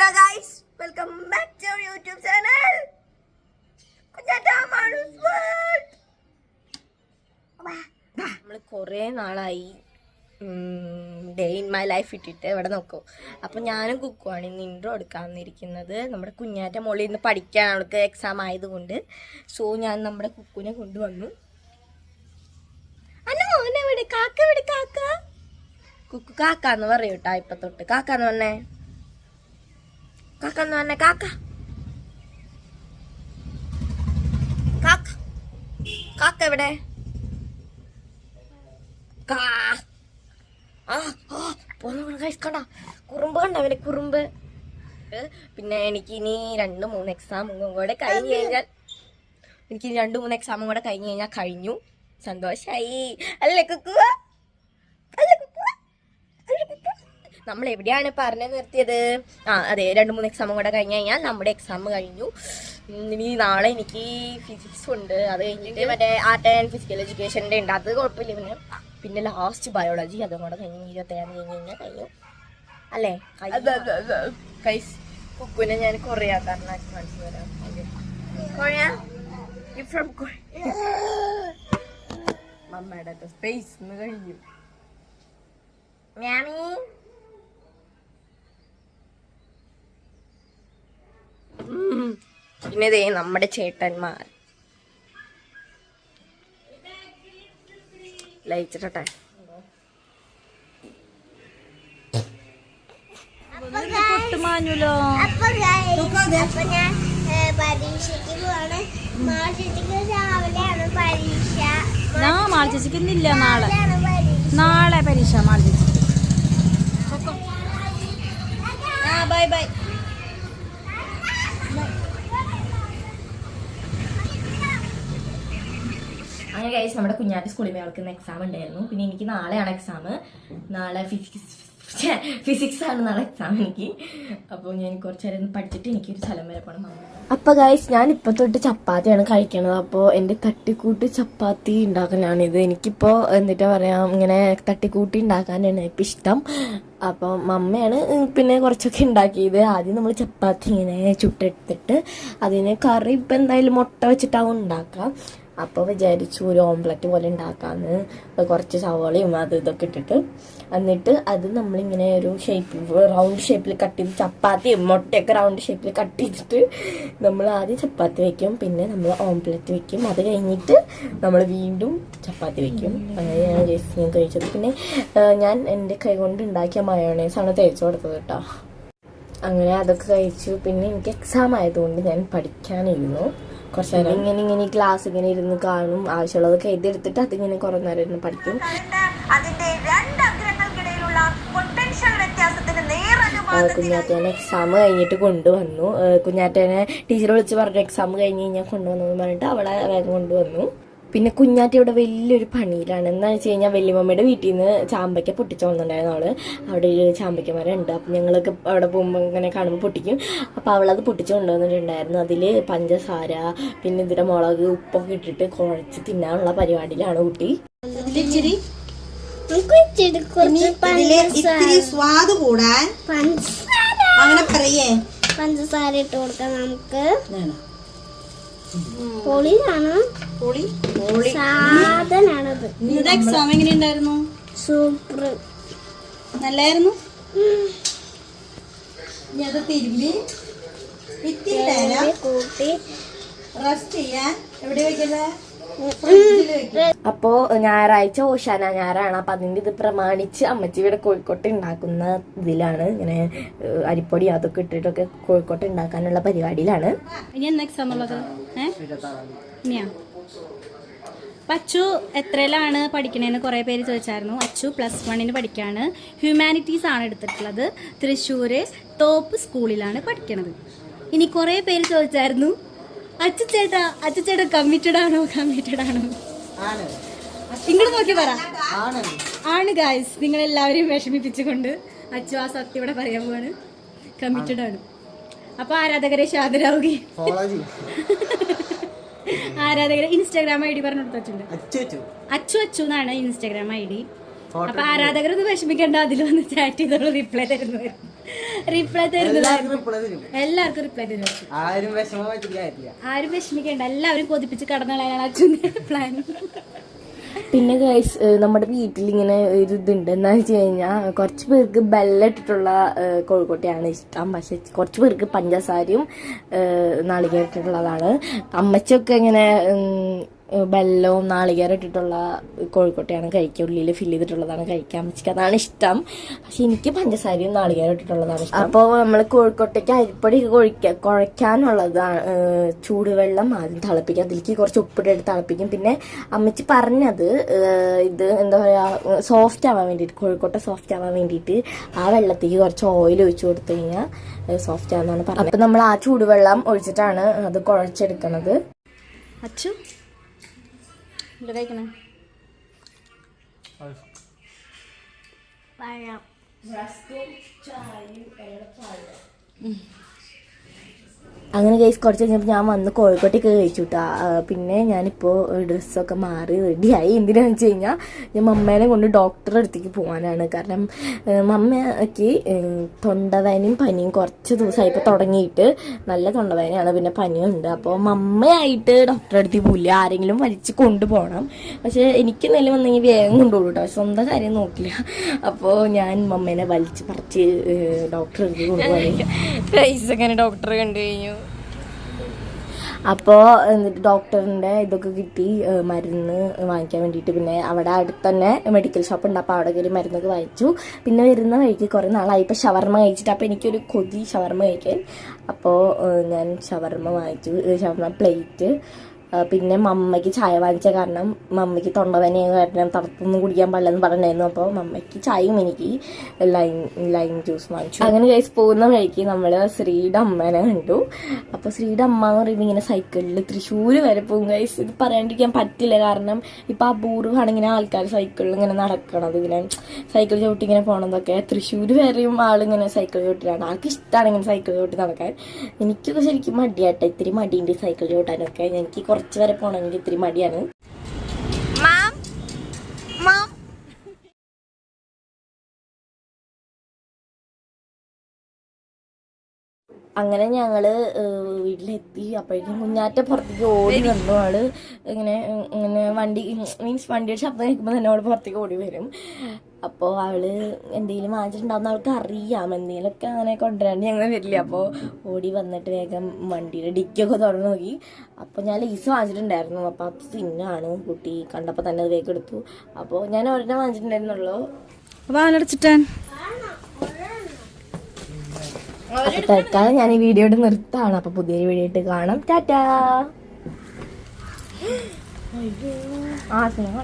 Hello guys welcome back to YouTube channel നമ്മൾ കുറേ നാളായി ഡേ ഇൻ മൈ ലൈഫ് ഇട്ടിട്ട് ഇവിടെ നോക്കൂ. അപ്പം ഞാനും കുക്കുവാണ് ഇന്ന് ഇൻട്രോ എടുക്കാൻ വന്നിരിക്കുന്നത് നമ്മുടെ കുഞ്ഞാറ്റ മോളിൽ ഇന്ന് പഠിക്കാൻ അവൾക്ക് എക്സാം ആയതുകൊണ്ട്. സോ ഞാൻ നമ്മുടെ കുക്കുവിനെ കൊണ്ടുവന്നു. കാക്ക കാക്ക. കുക്കു കാക്കാന്ന് പറയൂട്ടാ ഇപ്പൊ തൊട്ട്. കാക്കാന്ന് പറഞ്ഞേ? കാക്കാന്ന് പറഞ്ഞേ കാക്ക കാക്ക കാക്ക എവിടെ? കാ. ആ ആ പോന്ന കണ്ട? കുറുമ്പ് കണ്ട അവന് കുറുമ്പ്? പിന്നെ എനിക്ക് ഇനി രണ്ട് മൂന്ന് എക്സാമും കൂടെ കഴിഞ്ഞ് കഴിഞ്ഞാൽ എനിക്ക് രണ്ട് മൂന്ന് എക്സാമും കൂടെ കഴിഞ്ഞ് കഴിഞ്ഞാൽ കഴിഞ്ഞു. സന്തോഷായി. അല്ലേ കുക്കുവ അല്ലേ കുക്കുവ അല്ലേ കുക്കുവ? നമ്മൾ എവിടെയാണ് പറഞ്ഞു നിർത്തിയത്? ആ അതെ രണ്ട് മൂന്ന് എക്സാമും കൂടെ കഴിഞ്ഞ് കഴിഞ്ഞാൽ നമ്മുടെ എക്സാം കഴിഞ്ഞു. ഇനി നാളെ എനിക്ക് ഫിസിക്സ് ഉണ്ട്. അത് കഴിഞ്ഞിട്ട് മറ്റേ ആർട്ട് ആൻഡ് ഫിസിക്കൽ എഡ്യൂക്കേഷന്റെ ഉണ്ട്. അത് കുഴപ്പമില്ല പിന്നെ പിന്നെ ലാസ്റ്റ് ബയോളജി അതും കൂടെ കഴിഞ്ഞ് ഇരുപത്തേഴാം കഴിഞ്ഞ് കഴിഞ്ഞാൽ കഴിഞ്ഞു. അല്ലേ? കൈസ് കുക്കുവിനെ ഞാൻ കൊറിയ കാരണം കാണിച്ചു തരാം കൊറിയ? From Korea? മമ്മയുടെ സ്പേസ് കഴിഞ്ഞു. മ്യാമി പിന്നെ ദേ നമ്മുടെ ചേട്ടന്മാർ. ലയിച്ചിട്ടെ. ഞാൻ പരീക്ഷയ്ക്ക് പോവാണ്. രാവിലെയാണ് പരീക്ഷ. നാ മാൾച്ചേച്ചിക്ക് ഇന്നില്ല നാളെ. നാളെ പരീക്ഷ മാർജിച്ചു ആ ബൈ ബൈ. അങ്ങനെ കഴിച്ച് നമ്മുടെ കുഞ്ഞാട്ടി സ്കൂളിൽ അവൾക്ക് എക്സാം ഉണ്ടായിരുന്നു. പിന്നെ എനിക്ക് നാളെയാണ് എക്സാം നാളെ ഫിസിക്സ് ഫിസിക്സ് ആണ് നാളെ എക്സാം എനിക്ക്. അപ്പോൾ ഞാൻ കുറച്ച് പഠിച്ചിട്ട് എനിക്ക് ഒരു സ്ഥലം വരെ പോകണം അപ്പോൾ ഗൈസ് ഞാൻ ഇപ്പോൾ തൊട്ട് ചപ്പാത്തിയാണ് കഴിക്കണത്. അപ്പോൾ എന്റെ തട്ടിക്കൂട്ട് ചപ്പാത്തി ഉണ്ടാക്കലാണിത്. എനിക്കിപ്പോൾ എന്നിട്ടാ പറയാം ഇങ്ങനെ തട്ടിക്കൂട്ടി ഉണ്ടാക്കാനാണ് ഇപ്പം ഇഷ്ടം. അപ്പോൾ മമ്മയാണ് പിന്നെ കുറച്ചൊക്കെ ഉണ്ടാക്കിയത്. ആദ്യം നമ്മൾ ചപ്പാത്തി ഇങ്ങനെ ചുട്ടെടുത്തിട്ട് അതിന് കറി ഇപ്പം എന്തായാലും മുട്ട വെച്ചിട്ടാവും ഉണ്ടാക്കാം അപ്പോൾ വിചാരിച്ചു ഒരു ഓംപ്ലറ്റ് പോലെ ഉണ്ടാക്കാമെന്ന് കുറച്ച് സവോളയും അത് ഇതൊക്കെ ഇട്ടിട്ട്. എന്നിട്ട് അത് നമ്മളിങ്ങനെ ഒരു ഷേപ്പ് റൗണ്ട് ഷേപ്പിൽ കട്ട് ചെയ്ത് ചപ്പാത്തിയും മുട്ടയൊക്കെ റൗണ്ട് ഷേപ്പിൽ കട്ട് ചെയ്തിട്ട് നമ്മൾ ആദ്യം ചപ്പാത്തി വയ്ക്കും പിന്നെ നമ്മൾ ഓംപ്ലറ്റ് വയ്ക്കും അത് കഴിഞ്ഞിട്ട് നമ്മൾ വീണ്ടും ചപ്പാത്തി വയ്ക്കും അങ്ങനെയാണ് ഞാൻ കഴിച്ചത്. പിന്നെ ഞാൻ എന്റെ കൈ കൊണ്ട് ഉണ്ടാക്കിയ മയോണൈസാണ് തേച്ച് കൊടുത്തത് കേട്ടോ. അങ്ങനെ അതൊക്കെ കഴിച്ചു. പിന്നെ എനിക്ക് എക്സാം ആയതുകൊണ്ട് ഞാൻ പഠിക്കാനിരുന്നു. കുറച്ച് നേരം ഇങ്ങനെ ഇങ്ങനെ ക്ലാസ് ഇങ്ങനെ ഇരുന്ന് കാണും. ആവശ്യമുള്ളതൊക്കെ എഴുതിയെടുത്തിട്ട് അതിങ്ങനെ കുറെ നേരം ഇരുന്ന് പഠിക്കും. അതിന്റെ രണ്ട് അഗ്രങ്ങൾക്കിടയിലുള്ള പൊട്ടൻഷ്യൽ വ്യത്യാസത്തിന് കുഞ്ഞാറ്റേനെ എക്സാം കഴിഞ്ഞിട്ട് കൊണ്ടുവന്നു. കുഞ്ഞാറ്റേനെ ടീച്ചർ വിളിച്ച് പറഞ്ഞു എക്സാം കഴിഞ്ഞ് കഴിഞ്ഞാൽ കൊണ്ടുവന്നു എന്ന് പറഞ്ഞിട്ട് അവളെ വേഗം കൊണ്ടുവന്നു. പിന്നെ കുഞ്ഞാറ്റ ഇവിടെ വലിയൊരു പണിയിലാണ്. എന്താണെന്ന് വെച്ച് കഴിഞ്ഞാൽ വല്യമ്മയുടെ വീട്ടിൽ നിന്ന് ചാമ്പയ്ക്ക പൊട്ടിച്ചു വന്നിട്ടുണ്ടായിരുന്നു അവൾ. അവിടെ ഒരു ചാമ്പയ്ക്ക മരം ഉണ്ട് അപ്പം ഞങ്ങളൊക്കെ അവിടെ പോകുമ്പോൾ ഇങ്ങനെ കാണുമ്പോൾ പൊട്ടിക്കും. അപ്പോൾ അവളത് പൊട്ടിച്ചു കൊണ്ടുവന്നിട്ടുണ്ടായിരുന്നു. അതിൽ പഞ്ചസാര പിന്നെ ഇതിന്റെ മുളക് ഉപ്പൊക്കെ ഇട്ടിട്ട് കുഴച്ച് തിന്നാനുള്ള പരിപാടിയിലാണ് കുട്ടി. ഇച്ചിരി സ്വാദ് കൂടാൻ പഞ്ചസാര. അങ്ങനെ പറയേ. പഞ്ചസാര ഇട്ട് കൊടുക്കാം നമുക്ക്. പൊളിയാണ്? പൊളി? സാധനാണത്. ഇന്നത്തെ എക്സാം എങ്ങനെ ഉണ്ടായിരുന്നു സൂപ്പർ. നല്ലായിരുന്നു? ഇനി അത് തിരുമ്പി ഇത്തിരി നേരം കൂട്ടി. റെസ്റ്റ് ചെയ്യാൻ എവിടെ വെക്കുന്നത്? അപ്പോൾ ഞായറാഴ്ച ഓശാന ഞായറാണ്. അപ്പൊ അതിന്റെ ഇത് പ്രമാണിച്ച് അമ്മച്ചി ഇവിടെ കോഴിക്കോട്ട് ഉണ്ടാക്കുന്ന ഇതിലാണ്. ഇങ്ങനെ അരിപ്പൊടി അതൊക്കെ ഇട്ടിട്ടൊക്കെ കോഴിക്കോട്ട് ഉണ്ടാക്കാനുള്ള പരിപാടിയിലാണ്. ഇനി എന്നാ എക്സാം ഉള്ളത്? അപ്പൊ അച്ചു എത്രയിലാണ് പഠിക്കണേന്ന് കുറേ പേര് ചോദിച്ചായിരുന്നു. അച്ചു പ്ലസ് വണ്ണിന് പഠിക്കാണ്. ഹ്യൂമാനിറ്റീസ് ആണ് എടുത്തിട്ടുള്ളത്. തൃശ്ശൂര് തോപ്പ് സ്കൂളിലാണ് പഠിക്കണത്. ഇനി കുറേ പേര് ചോദിച്ചായിരുന്നു. അച്ചു ചേട്ടാ അച്ചു ചേട്ടാ കമ്മിറ്റഡ് ആണോ? കമ്മിറ്റഡ് ആണോ. ഇങ്ങോട്ട് നോക്കി പറ. ആണ്. ഗായ്സ് നിങ്ങൾ എല്ലാവരെയും വിഷമിപ്പിച്ചുകൊണ്ട് അച്ചു ആ സത്യം ഇവിടെ പറയാൻ പോവാണ്. കമ്മിറ്റഡ് ആണ്. അപ്പൊ ആരാധകരെ ശാന്തരാവുകയും. ആരാധകരെ ഇൻസ്റ്റാഗ്രാം ഐ ഡി പറഞ്ഞു കൊടുത്തിട്ടുണ്ട് അച്ചു അച്ചു. എന്നാണ് ഇൻസ്റ്റാഗ്രാം ഐ ഡി. അപ്പൊ ആരാധകർ ഒന്ന് വിഷമിക്കേണ്ട അതിൽ വന്ന് ചാറ്റ് ചെയ്തോളൂ റിപ്ലൈ തരുന്നവരും. റിപ്ലൈ തരുന്നത് എല്ലാവർക്കും. റിപ്ലൈ തരും. ആരും ആരും വിഷമിക്കണ്ട. എല്ലാവരും കൊതിപ്പിച്ച് കടന്നളയാനാണ് അച്ഛന്റെ പ്ലാൻ പിന്നെ ഗൈസ് നമ്മുടെ വീട്ടിൽ ഇങ്ങനെ ഒരു ഇതുണ്ട്. എന്താ വെച്ച് കഴിഞ്ഞാൽ കുറച്ച് പേർക്ക് ബെല്ലിട്ടിട്ടുള്ള കോഴിക്കോട്ടിയാണ് ഇഷ്ടം. പക്ഷെ കുറച്ച് പേർക്ക് പഞ്ചസാരയും നാളികേരം ഇട്ടിട്ടുള്ളതാണ് അമ്മച്ചൊക്കെ ഇങ്ങനെ ഉം, ബെല്ലവും നാളികേരം ഇട്ടിട്ടുള്ള കോഴിക്കോട്ടയാണ് കഴിക്കുക. ഉള്ളിൽ ഫില്ല് ചെയ്തിട്ടുള്ളതാണ് കഴിക്കാൻ അമ്മച്ചിക്ക് അതാണ് ഇഷ്ടം. പക്ഷെ എനിക്ക് പഞ്ചസാരയും നാളികേരം ഇട്ടിട്ടുള്ളതാണ് ഇഷ്ടം. അപ്പോൾ നമ്മൾ കോഴിക്കോട്ടേക്ക് അരിപ്പൊടി കുഴിക്ക കുഴയ്ക്കാനുള്ളതാണ് ചൂടുവെള്ളം ആദ്യം തിളപ്പിക്കും അതിലേക്ക് കുറച്ച് ഉപ്പിട്ട് തിളപ്പിക്കും. പിന്നെ അമ്മച്ചി പറഞ്ഞത് ഇത് എന്താ പറയുക സോഫ്റ്റ് ആവാൻ വേണ്ടിയിട്ട് കോഴിക്കോട്ട സോഫ്റ്റ് ആവാൻ വേണ്ടിയിട്ട് ആ വെള്ളത്തേക്ക് കുറച്ച് ഓയിൽ ഒഴിച്ചു കൊടുത്തു കഴിഞ്ഞാൽ സോഫ്റ്റ് ആവുന്നതാണ് പറഞ്ഞത്. അപ്പം നമ്മൾ ആ ചൂടുവെള്ളം ഒഴിച്ചിട്ടാണ് അത് കുഴച്ചെടുക്കുന്നത് അച്ചു എന്താ കഴിക്കണേ പഴം. അങ്ങനെ കേസ് കുറച്ച് കഴിഞ്ഞപ്പോൾ ഞാൻ വന്ന് കോഴിക്കോട്ടേക്ക് കഴിച്ചു കേട്ടോ പിന്നെ ഞാനിപ്പോൾ ഡ്രസ്സൊക്കെ മാറി റെഡിയായി എന്തിനാണെന്ന് വെച്ച് കഴിഞ്ഞാൽ ഞാൻ മമ്മേനെ കൊണ്ട് ഡോക്ടറെ അടുത്തേക്ക് പോകാനാണ് കാരണം മമ്മയ്ക്ക് തൊണ്ടവേനയും പനിയും കുറച്ച് ദിവസമായി ഇപ്പോൾ തുടങ്ങിയിട്ട് നല്ല തൊണ്ടവേനയാണ് പിന്നെ പനിയുണ്ട്. അപ്പോൾ മമ്മയായിട്ട് ഡോക്ടറെ അടുത്തേക്ക് പോയില്ല ആരെങ്കിലും വലിച്ച് കൊണ്ടുപോകണം. പക്ഷേ എനിക്ക് എന്തെങ്കിലും വന്നെങ്കിൽ വേഗം കൊണ്ടുപോകും കേട്ടോ സ്വന്തം കാര്യം നോക്കില്ല. അപ്പോൾ ഞാൻ മമ്മേനെ വലിച്ച് പറിച്ച് ഡോക്ടറെ അടുത്തേക്ക് കൊണ്ടുപോകാൻ അങ്ങനെ ഡോക്ടറെ കണ്ടു കഴിഞ്ഞു. അപ്പോൾ എന്നിട്ട് ഡോക്ടറിന്റെ ഇതൊക്കെ കിട്ടി മരുന്ന് വാങ്ങിക്കാൻ വേണ്ടിയിട്ട്. പിന്നെ അവിടെ അടുത്ത് തന്നെ മെഡിക്കൽ ഷോപ്പ് ഉണ്ട്. അപ്പോൾ അവിടെ കയറി മരുന്നൊക്കെ വാങ്ങിച്ചു. പിന്നെ വരുന്ന വഴിക്ക് കുറേ നാളായി. ഇപ്പോൾ ഷവർമ്മ കഴിച്ചിട്ട്. അപ്പോൾ എനിക്കൊരു കൊതി ഷവർമ്മ കഴിക്കാൻ. അപ്പോൾ ഞാൻ ഷവർമ്മ വാങ്ങിച്ചു. ഷവർമ ഷവർമ്മ പ്ലേറ്റ് പിന്നെ മമ്മയ്ക്ക് ചായ വാങ്ങിച്ച കാരണം മമ്മയ്ക്ക് തൊണ്ടവേനയായ കാരണം തണുപ്പൊന്നും കുടിക്കാൻ പാടില്ലെന്ന് പറഞ്ഞിട്ടുണ്ടായിരുന്നു അപ്പോൾ മമ്മയ്ക്ക് ചായയും എനിക്ക് ലൈം ലൈം ജ്യൂസ് വാങ്ങിച്ചു. അങ്ങനെ കഴിച്ച് പോകുന്ന വഴിക്ക് നമ്മൾ ശ്രീയുടെ അമ്മേനെ കണ്ടു. അപ്പോൾ ശ്രീയുടെ അമ്മ എന്ന് പറയുമ്പോൾ ഇങ്ങനെ സൈക്കിളിൽ തൃശ്ശൂർ വരെ പോകും കഴിച്ച് ഇത് പറയാണ്ടിരിക്കാൻ പറ്റില്ല. കാരണം ഇപ്പം അപൂർവമാണ് ഇങ്ങനെ ആൾക്കാർ സൈക്കിളിൽ ഇങ്ങനെ നടക്കണത്. ഇങ്ങനെ സൈക്കിൾ ചവിട്ടി ഇങ്ങനെ പോകണതൊക്കെ തൃശ്ശൂർ വരെയും ആളിങ്ങനെ സൈക്കിൾ ചവിട്ടിലാണ്. ആൾക്ക് ഇഷ്ടമാണ് ഇങ്ങനെ സൈക്കിൾ ചവിട്ടി നടക്കാൻ. എനിക്കൊക്കെ ശരിക്കും മടിയാട്ടെ. ഇത്തിരി മടിയുണ്ട് സൈക്കിൾ ചവിട്ടാനൊക്കെ. എനിക്ക് കുറച്ച് വരെ പോകണമെങ്കിൽ ഇത്തിരി മടിയാണ്. അങ്ങനെ ഞങ്ങൾ വീട്ടിലെത്തി. അപ്പോഴേക്കും കുഞ്ഞാറ്റ പുറത്തേക്ക് ഓടി വന്നു. ആൾ ഇങ്ങനെ ഇങ്ങനെ വണ്ടി മീൻസ് വണ്ടിയുടെ ശബ്ദം കേൾക്കുമ്പോൾ തന്നെ അവൾ പുറത്തേക്ക് ഓടി വരും. അപ്പോൾ അവൾ എന്തെങ്കിലും വാങ്ങിച്ചിട്ടുണ്ടാവുന്ന അവൾക്ക് അറിയാം. എന്തെങ്കിലുമൊക്കെ അങ്ങനെ കൊണ്ടുവരാണ്ട് ഞങ്ങൾ വരില്ല. അപ്പോൾ ഓടി വന്നിട്ട് വേഗം വണ്ടിയുടെ ഡിക്കൊക്കെ തുറന്നു നോക്കി. അപ്പോൾ ഞാൻ ലേസ് വാങ്ങിച്ചിട്ടുണ്ടായിരുന്നു. അപ്പോൾ അത് തിന്നാണ് കുട്ടി കണ്ടപ്പോൾ തന്നെ അത് വേഗം എടുത്തു. അപ്പോൾ ഞാൻ ഒരെണ്ണം വാങ്ങിച്ചിട്ടുണ്ടായിരുന്നുള്ളൂ. വാലടച്ചിട്ടാൻ അപ്പോൾ തൽക്കാലം ഞാൻ ഈ വീഡിയോ നിർത്താണ്. അപ്പോൾ പുതിയൊരു വീഡിയോ ഇട്ട് കാണാം. ടാറ്റാ. ആ സിനിമ